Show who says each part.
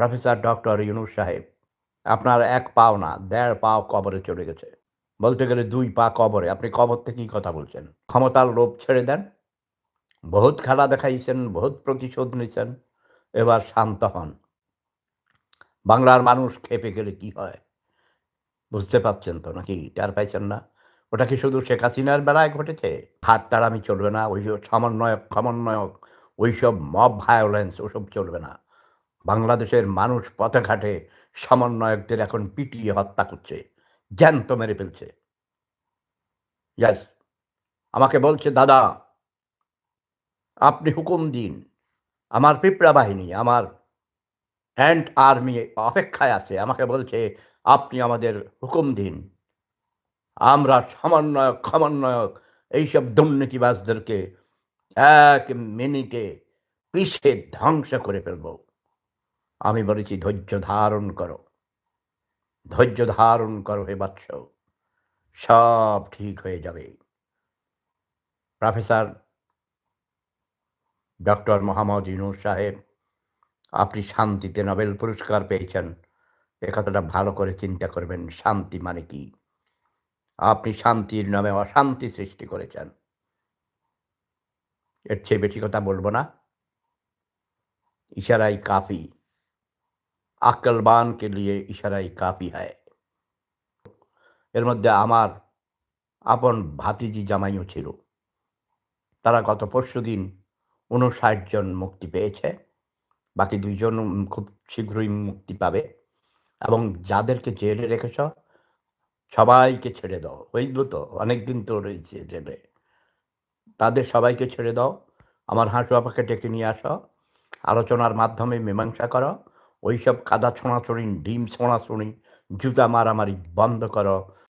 Speaker 1: Professor doctor Yunus সাহেব, আপনার এক পাও না, দেড় পাও কবরে চলে গেছে। বলতে গেলে দুই পা কবরে। আপনি কবর থেকেই কথা বলছেন? ক্ষমতার লোভ ছেড়ে দেন? বহুত খেলা দেখাইছেন, বহুত প্রতিশোধ নিছেন, এবার শান্ত হন। বাংলার মানুষ খেপে গেলে কি হয়? বুঝতে পারছেন তো নাকি? টার পাইছেন না? ওটা কি শুধু শেখ হাসিনার বেলায় ঘটেছে? হাত তাড়ামি চলবে না, ওই সমন্বয়ক সমন্বয়ক, ওইসব মব ভায়োলেন্স ওসব চলবে না। বাংলাদেশের মানুষ পথে ঘাটে সমন্বয়কদের এখন পিটিয়ে হত্যা করছে, জ্যান্ত মেরে ফেলছে। ইয়াস আমাকে বলছে, দাদা, আপনি হুকুম দিন। আমার পিঁপড়া বাহিনী, আমার অ্যান্ড আর্মি অপেক্ষায় আছে। আমাকে বলছে, আপনি আমাদের হুকুম দিন। আমরা সমন্বয়ক সমন্বয়ক, এইসব দুর্নীতিবাজদেরকে এক মিনিটে পিষে ধ্বংস করে ফেলব। আমি বলেছি, ধৈর্য ধারণ করো। ধৈর্য ধারণ করো হে বাৎস সব ঠিক হয়ে যাবে। প্রফেসর ডক্টর মোহাম্মদ ইনুর সাহেব, আপনি শান্তিতে নোবেল পুরস্কার পেয়েছেন। এ কথাটা ভালো করে চিন্তা করবেন। শান্তি মানে কি? আপনি শান্তির নামে অশান্তি সৃষ্টি করেছেন। এর চেয়ে বেশি কথা বলব না। ইশারাই কাফি। আকলবান কে লিয়ে ইশারাই কাফি হয়। এর মধ্যে আমার আপন ভাতিজি জামাইও ছিল। তারা গত পরশু দিন উনষাট জন মুক্তি পেয়েছে। বাকি দুইজন খুব শীঘ্রই মুক্তি পাবে। এবং যাদেরকে জেলে রেখেছ, সবাইকে ছেড়ে দাও। বুঝল তো অনেকদিন তো রয়েছে জেলে। তাদের সবাইকে ছেড়ে দাও। আমার হাঁসু আপাকে ডেকে নিয়ে আসো। আলোচনার মাধ্যমে মীমাংসা করো। ওইসব কাদা ছোঁড়াছড়ি ডিম ছোঁড়াছড়ি জুতা মারামারি বন্ধ করো।